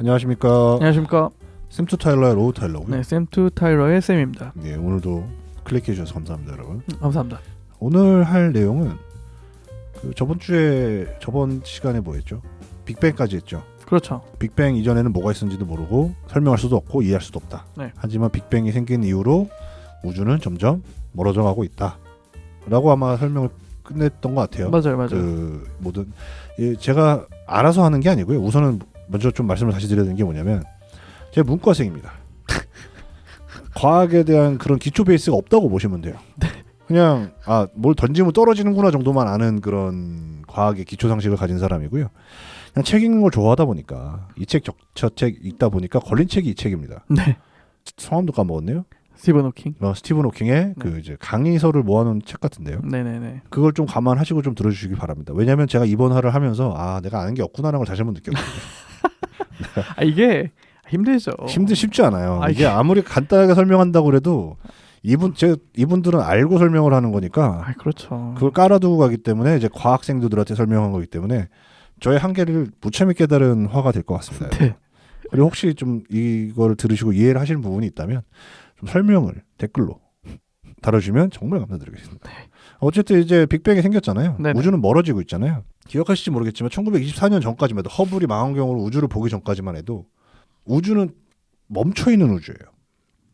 안녕하십니까. 안녕하십니까. 샘투 타일러의 로우 타일러고요. 네, 샘투 타일러의 샘입니다. 네, 오늘도 클릭해 주셔서 감사합니다, 여러분. 음, 감사합니다. 오늘 할 내용은 그 저번 주에 저번 시간에 뭐 했죠? 빅뱅까지 했죠. 그렇죠. 빅뱅 이전에는 뭐가 있었는지도 모르고 설명할 수도 없고 이해할 수도 없다. 네. 하지만 빅뱅이 생긴 이후로 우주는 점점 멀어져 가고 있다. 라고 아마 설명을 끝냈던 것 같아요. 맞아요, 맞아요. 그 모든 예, 제가 알아서 하는 게 아니고요. 우선은 먼저 좀 말씀을 다시 드려야 되는 게 뭐냐면 제가 문과생입니다. 과학에 대한 그런 기초 베이스가 없다고 보시면 돼요. 그냥 아 뭘 던지면 떨어지는구나 정도만 아는 그런 과학의 기초 상식을 가진 사람이고요. 그냥 책 읽는 걸 좋아하다 보니까 이 책 저책 읽다 보니까 걸린 책이 이 책입니다. 네. 성함도 까먹었네요. 스티븐 호킹. 어, 스티븐 호킹의 그 이제 강의서를 모아놓은 책 같은데요. 네, 네, 네. 그걸 좀 감안하시고 좀 들어주시기 바랍니다. 왜냐하면 제가 이번 화를 하면서 아 내가 아는 게 없구나라는 걸 다시 한번 느꼈거든요. 아, 이게 힘들죠. 힘들 쉽지 않아요. 아, 이게 아무리 간단하게 설명한다고 그래도 이분 제 이분들은 알고 설명을 하는 거니까 아, 그렇죠. 그걸 깔아두고 가기 때문에 이제 과학생들한테 설명한 거기 때문에 저의 한계를 무참히 깨달은 화가 될 것 같습니다. 네. 그리고 혹시 좀 이걸 들으시고 이해를 하시는 부분이 있다면 좀 설명을 댓글로 달아주면 정말 감사드리겠습니다. 어쨌든 이제 빅뱅이 생겼잖아요. 네네. 우주는 멀어지고 있잖아요. 기억하실지 모르겠지만 1924년 전까지만 해도 허블이 망한 경우로 우주를 보기 전까지만 해도 우주는 멈춰 있는 우주예요.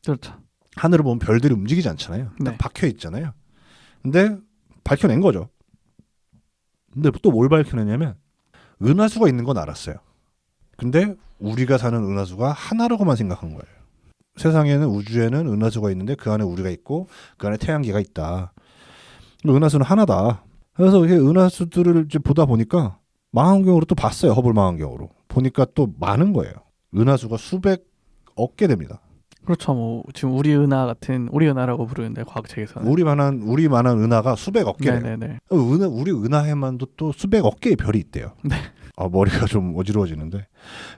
그렇죠. 하늘을 보면 별들이 움직이지 않잖아요. 딱 네. 박혀 있잖아요. 근데 밝혀낸 거죠. 근데 또 뭘 밝혀내냐면 은하수가 있는 건 알았어요. 근데 우리가 사는 은하수가 하나라고만 생각한 거예요. 세상에는 우주에는 은하수가 있는데 그 안에 우리가 있고 그 안에 태양계가 있다. 은하수는 하나다. 그래서 이게 은하수들을 이제 보다 보니까 망원경으로 또 봤어요. 허블 망원경으로. 보니까 또 많은 거예요. 은하수가 수백 억 개 됩니다. 그렇죠. 뭐 지금 우리 은하 같은 우리 은하라고 부르는데 과학책에서는. 우리만한 우리만한 은하가 수백억 개래요. 네, 네, 네. 은하 우리 은하에만도 또 수백억 개의 별이 있대요. 네. 아 머리가 좀 어지러워지는데.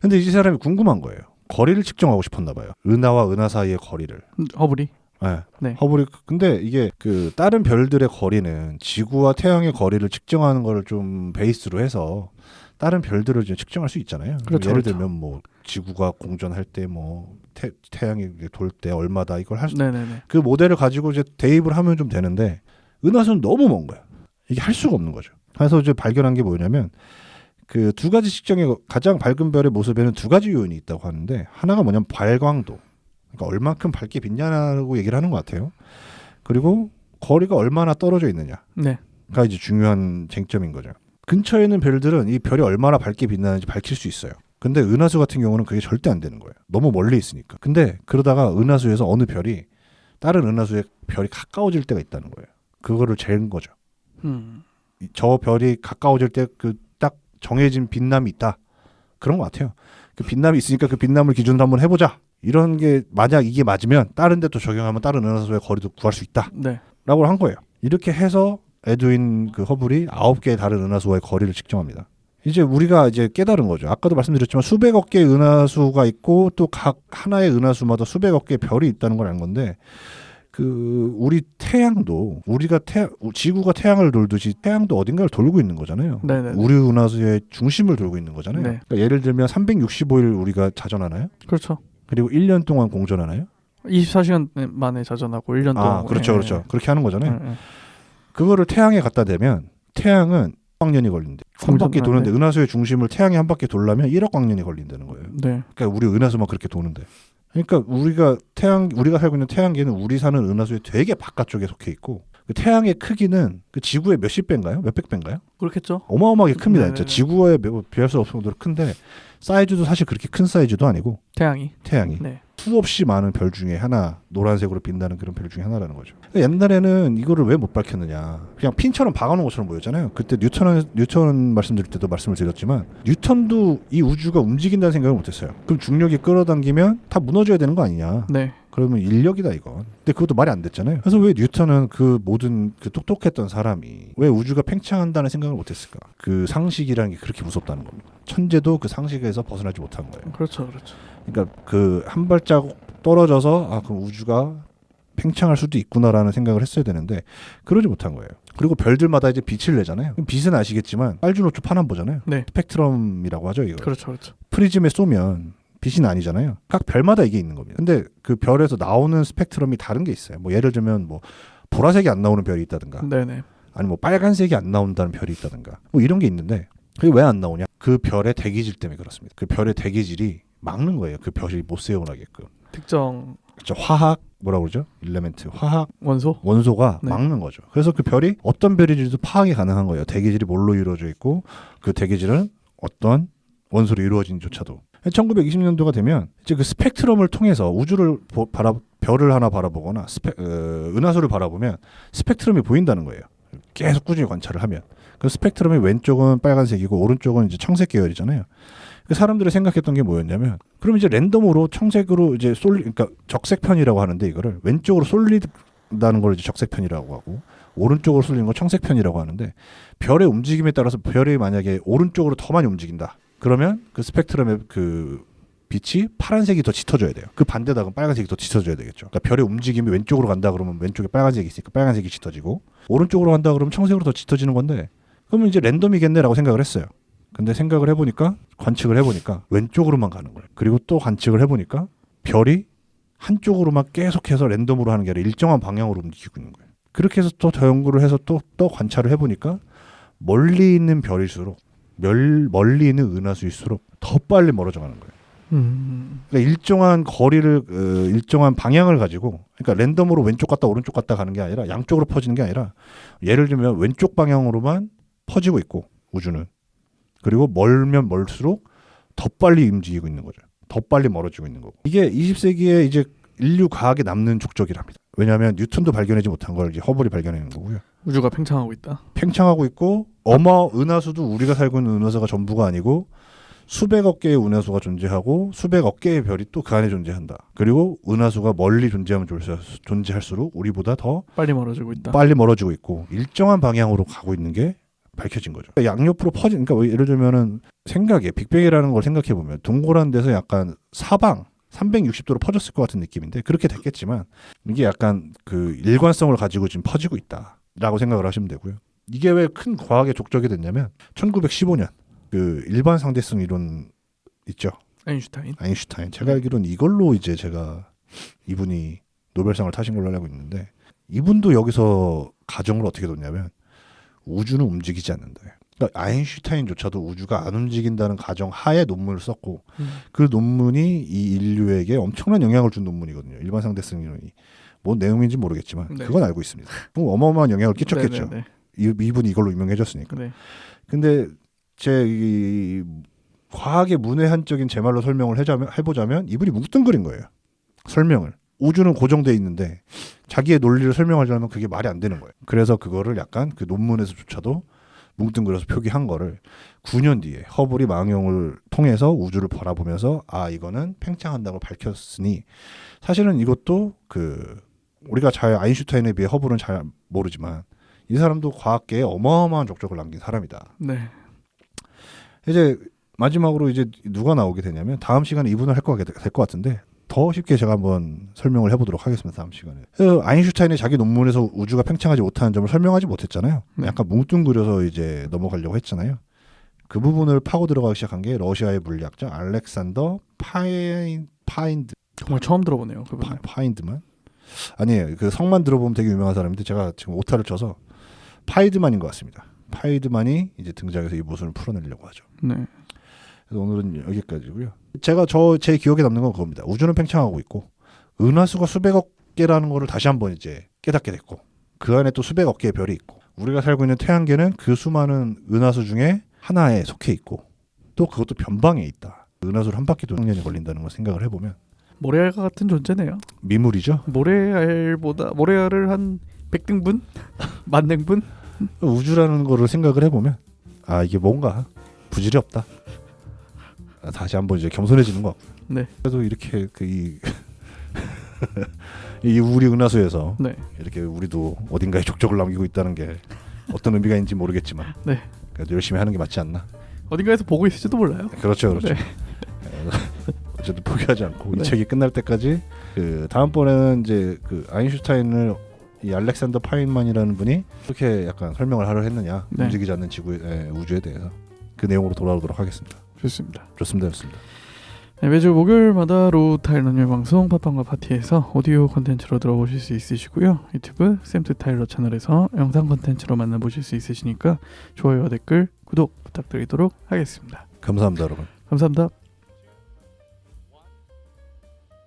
근데 이 사람이 궁금한 거예요. 거리를 측정하고 싶었나 봐요. 은하와 은하 사이의 거리를. 음, 허블이. 네. 네. 허블이 근데 이게 그 다른 별들의 거리는 지구와 태양의 거리를 측정하는 거를 좀 베이스로 해서 다른 별들을 이제 측정할 수 있잖아요. 그렇죠, 예를 그렇죠. 들면 뭐 지구가 공전할 때뭐 태양이 돌 때 얼마다 이걸 할수 네, 네, 네. 그 모델을 가지고 이제 대입을 하면 좀 되는데 은하수는 너무 먼 거야. 이게 할 수가 없는 거죠. 그래서 이제 발견한 게 뭐냐면 그 두 가지 측정의 가장 밝은 별의 모습에는 두 가지 요인이 있다고 하는데 하나가 뭐냐면 발광도. 그러니까 얼만큼 밝게 빛나냐고 얘기를 하는 것 같아요. 그리고 거리가 얼마나 떨어져 있느냐가 네. 이제 중요한 쟁점인 거죠. 근처에 있는 별들은 이 별이 얼마나 밝게 빛나는지 밝힐 수 있어요. 근데 은하수 같은 경우는 그게 절대 안 되는 거예요. 너무 멀리 있으니까. 근데 그러다가 은하수에서 어느 별이 다른 은하수에 별이 가까워질 때가 있다는 거예요. 그거를 재는 거죠. 음. 이- 저 별이 가까워질 때그딱 정해진 빛남이 있다. 그런 것 같아요. 그 빛남이 있으니까 그 빛남을 기준으로 한번 해보자. 이런 게 만약 이게 맞으면 다른 데 또 적용하면 다른 은하수의 거리도 구할 수 있다. 네. 라고 한 거예요. 이렇게 해서 에드윈 그 허블이 아홉 개의 다른 은하수와의 거리를 측정합니다. 이제 우리가 이제 깨달은 거죠. 아까도 말씀드렸지만 수백억 개의 은하수가 있고 또 각 하나의 은하수마다 수백억 개의 별이 있다는 걸 안 건데 그 우리 태양도 우리가 태 지구가 태양을 돌듯이 태양도 어딘가를 돌고 있는 거잖아요. 네, 네. 우리 은하수의 중심을 돌고 있는 거잖아요. 네. 그러니까 예를 들면 365일 우리가 자전하나요? 그렇죠. 그리고 1년 동안 공전하나요? 24시간 만에 자전하고 1년 동안. 아, 그렇죠, 예, 그렇죠. 그렇게 하는 거잖아요. 예, 예. 그거를 태양에 갖다 대면 태양은 광년이 걸린대. 한 바퀴 도는데 은하수의 중심을 태양이 한 바퀴 돌려면 1억 광년이 걸린다는 거예요. 네. 그러니까 우리 은하수만 그렇게 도는데. 그러니까 우리가 태양 우리가 살고 있는 태양계는 우리 사는 은하수의 되게 바깥쪽에 속해 있고 그 태양의 크기는 그 지구의 몇십 배인가요? 몇백 배인가요? 그렇겠죠. 어마어마하게 큽니다. 네네네. 진짜 지구에 매- 비할 수 없을 정도로 큰데 사이즈도 사실 그렇게 큰 사이즈도 아니고 태양이. 태양이 네. 수없이 많은 별 중에 하나 노란색으로 빛나는 그런 별 중에 하나라는 거죠. 옛날에는 이거를 왜 못 밝혔느냐? 그냥 핀처럼 박아놓은 것처럼 보였잖아요. 그때 뉴턴 뉴턴 말씀드릴 때도 말씀을 드렸지만 뉴턴도 이 우주가 움직인다는 생각을 못했어요. 그럼 중력이 끌어당기면 다 무너져야 되는 거 아니냐? 네. 그러면 인력이다 이건. 근데 그것도 말이 안 됐잖아요. 그래서 왜 뉴턴은 그 모든 그 똑똑했던 사람이 왜 우주가 팽창한다는 생각을 못했을까? 그 상식이라는 게 그렇게 무섭다는 겁니다. 천재도 그 상식에서 벗어나지 못한 거예요. 그렇죠. 그렇죠. 그러니까 그 한 발자국 떨어져서 아 그럼 우주가 팽창할 수도 있구나라는 생각을 했어야 되는데 그러지 못한 거예요. 그리고 별들마다 이제 빛을 내잖아요. 빛은 아시겠지만 빨주노초 파남보잖아요. 네. 스펙트럼이라고 하죠. 이거. 그렇죠, 그렇죠. 프리즘에 쏘면 빛이 아니잖아요. 각 별마다 이게 있는 겁니다. 근데 그 별에서 나오는 스펙트럼이 다른 게 있어요. 뭐 예를 들면 뭐 보라색이 안 나오는 별이 있다든가 네네. 아니 뭐 빨간색이 안 나온다는 별이 있다든가 뭐 이런 게 있는데 그게 왜 안 나오냐? 그 별의 대기질 때문에 그렇습니다. 그 별의 대기질이 막는 거예요. 그 별이 못 세어나게끔. 특정 그렇죠. 화학 뭐라 그러죠? 일레멘트 화학 원소. 원소가 네. 막는 거죠. 그래서 그 별이 어떤 별인지도 파악이 가능한 거예요. 대기질이 뭘로 이루어져 있고 그 대기질은 어떤 원소로 이루어진조차도. 1920년도가 되면 이제 그 스펙트럼을 통해서 우주를 보, 바라 별을 하나 바라보거나 스페, 어, 은하수를 바라보면 스펙트럼이 보인다는 거예요. 계속 꾸준히 관찰을 하면 그 스펙트럼이 왼쪽은 빨간색이고 오른쪽은 이제 청색 계열이잖아요. 그 사람들이 생각했던 게 뭐였냐면 그럼 이제 랜덤으로 청색으로 이제 쏠리 그러니까 적색편이라고 하는데 이거를 왼쪽으로 쏠린다는 걸 이제 적색편이라고 하고 오른쪽으로 쏠리는 걸 청색편이라고 하는데 별의 움직임에 따라서 별이 만약에 오른쪽으로 더 많이 움직인다. 그러면 그 스펙트럼의 그 빛이 파란색이 더 짙어져야 돼요. 그 반대다 면 빨간색이 더 짙어져야 되겠죠. 그러니까 별의 움직임이 왼쪽으로 간다 그러면 왼쪽에 빨간색이 있으니까 빨간색이 짙어지고 오른쪽으로 간다 그러면 청색으로 더 짙어지는 건데 그러면 이제 랜덤이겠네라고 생각을 했어요. 근데 생각을 해보니까 관측을 해보니까 왼쪽으로만 가는 거예요. 그리고 또 관측을 해보니까 별이 한쪽으로만 계속해서 랜덤으로 하는 게 아니라 일정한 방향으로 움직이고 있는 거예요. 그렇게 해서 또 더 연구를 해서 또 또 관찰을 해보니까 멀리 있는 별일수록 멸, 멀리 있는 은하수일수록 더 빨리 멀어져 가는 거예요. 음. 그러니까 일정한 거리를 어, 일정한 방향을 가지고 그러니까 랜덤으로 왼쪽 갔다 오른쪽 갔다 가는 게 아니라 양쪽으로 퍼지는 게 아니라 예를 들면 왼쪽 방향으로만 퍼지고 있고 우주는 그리고 멀면 멀수록 더 빨리 움직이고 있는 거죠. 더 빨리 멀어지고 있는 거고 이게 20세기에 이제 인류 과학에 남는 족적이랍니다. 왜냐하면 뉴턴도 발견하지 못한 걸 이제 허블이 발견하는 거고요. 우주가 팽창하고 있다. 팽창하고 있고 어마 은하수도 우리가 살고 있는 은하수가 전부가 아니고 수백억 개의 은하수가 존재하고 수백억 개의 별이 또 그 안에 존재한다. 그리고 은하수가 멀리 존재하면 졸- 존재할수록 우리보다 더 빨리 멀어지고 있다. 빨리 멀어지고 있고 일정한 방향으로 가고 있는 게 밝혀진 거죠. 그러니까 양옆으로 퍼진 그러니까 뭐 예를 들면은 생각에 빅뱅이라는 걸 생각해 보면 동그란 데서 약간 사방 360도로 퍼졌을 것 같은 느낌인데 그렇게 됐겠지만 이게 약간 그 일관성을 가지고 지금 퍼지고 있다 라고 생각을 하시면 되고요. 이게 왜 큰 과학의 족적이 됐냐면 1915년 그 일반 상대성 이론 있죠. 아인슈타인. 아인슈타인. 제가 알기로는 이걸로 이제 제가 이분이 노벨상을 타신 걸로 알고 있는데 이분도 여기서 가정을 어떻게 뒀냐면 우주는 움직이지 않는다. 그러니까 아인슈타인조차도 우주가 안 움직인다는 가정 하에 논문을 썼고 음. 그 논문이 이 인류에게 엄청난 영향을 준 논문이거든요. 일반 상대성 이론이 뭔 내용인지 모르겠지만 네. 그건 알고 있습니다. 뭐 어마어마한 영향을 끼쳤겠죠. 네네네. 이, 이분이 이걸로 유명해졌으니까. 네. 근데 제 이 과학의 문외한적인 제 말로 설명을 해자면, 해보자면 이분이 뭉뚱그린 거예요. 설명을. 우주는 고정돼 있는데 자기의 논리를 설명하려면 그게 말이 안 되는 거예요. 그래서 그거를 약간 그 논문에서조차도 뭉뚱그려서 표기한 거를 9년 뒤에 허블이 망용을 통해서 우주를 바라보면서 아 이거는 팽창한다고 밝혔으니 사실은 이것도 그 우리가 잘 아인슈타인에 비해 허블은 잘 모르지만 이 사람도 과학계에 어마어마한 족적을 남긴 사람이다. 네. 이제 마지막으로 이제 누가 나오게 되냐면 다음 시간에 이분을 할것 같은데 더 쉽게 제가 한번 설명을 해보도록 하겠습니다. 다음 시간에. 그 아인슈타인이 자기 논문에서 우주가 팽창하지 못하는 점을 설명하지 못했잖아요. 네. 약간 뭉뚱그려서 이제 넘어가려고 했잖아요. 그 부분을 파고 들어가기 시작한 게 러시아의 물리학자 알렉산더 파인 파인드 정말 처음 들어보네요. 파, 파인드만 아니에요. 그 성만 들어보면 되게 유명한 사람인데 제가 지금 오타를 쳐서 파이드만인 것 같습니다. 파이드만이 이제 등장해서 이 모순을 풀어내려고 하죠. 네. 그래서 오늘은 여기까지고요. 제가 저 제 기억에 남는 건 그겁니다. 우주는 팽창하고 있고 은하수가 수백억 개라는 거를 다시 한번 이제 깨닫게 됐고 그 안에 또 수백억 개의 별이 있고 우리가 살고 있는 태양계는 그 수많은 은하수 중에 하나에 속해 있고 또 그것도 변방에 있다. 은하수를 한 바퀴도 1년이 걸린다는 걸 생각을 해보면 모래알과 같은 존재네요. 미물이죠. 모래알보다 모래알을 한 100등분? 만 등분? 우주라는 거를 생각을 해보면 아 이게 뭔가 부질이 없다. 아, 다시 한번 이제 겸손해지는 것 같고. 네. 그래도 이렇게 그이 이 우리 은하수에서 네. 이렇게 우리도 어딘가에 족적을 남기고 있다는 게 어떤 의미가 있는지 모르겠지만 네. 그래도 열심히 하는 게 맞지 않나? 어딘가에서 보고 있을지도 몰라요. 그렇죠, 그렇죠. 네. 어쨌든 포기하지 않고 네. 이 책이 끝날 때까지 그 다음번에는 이제 그 아인슈타인을 이 알렉산더 파인만이라는 분이 어떻게 약간 설명을 하려 했느냐 네. 움직이지 않는 지구 의 우주에 대해서 그 내용으로 돌아오도록 하겠습니다. 좋습니다. 좋습니다, 좋습니다. 네, 매주 목요일마다 로타일 연율 방송 팟빵과 파티에서 오디오 콘텐츠로 들어보실 수 있으시고요. 유튜브 샘트 타일러 채널에서 영상 콘텐츠로 만나보실 수 있으시니까 좋아요와 댓글, 구독 부탁드리도록 하겠습니다. 감사합니다, 여러분. 감사합니다.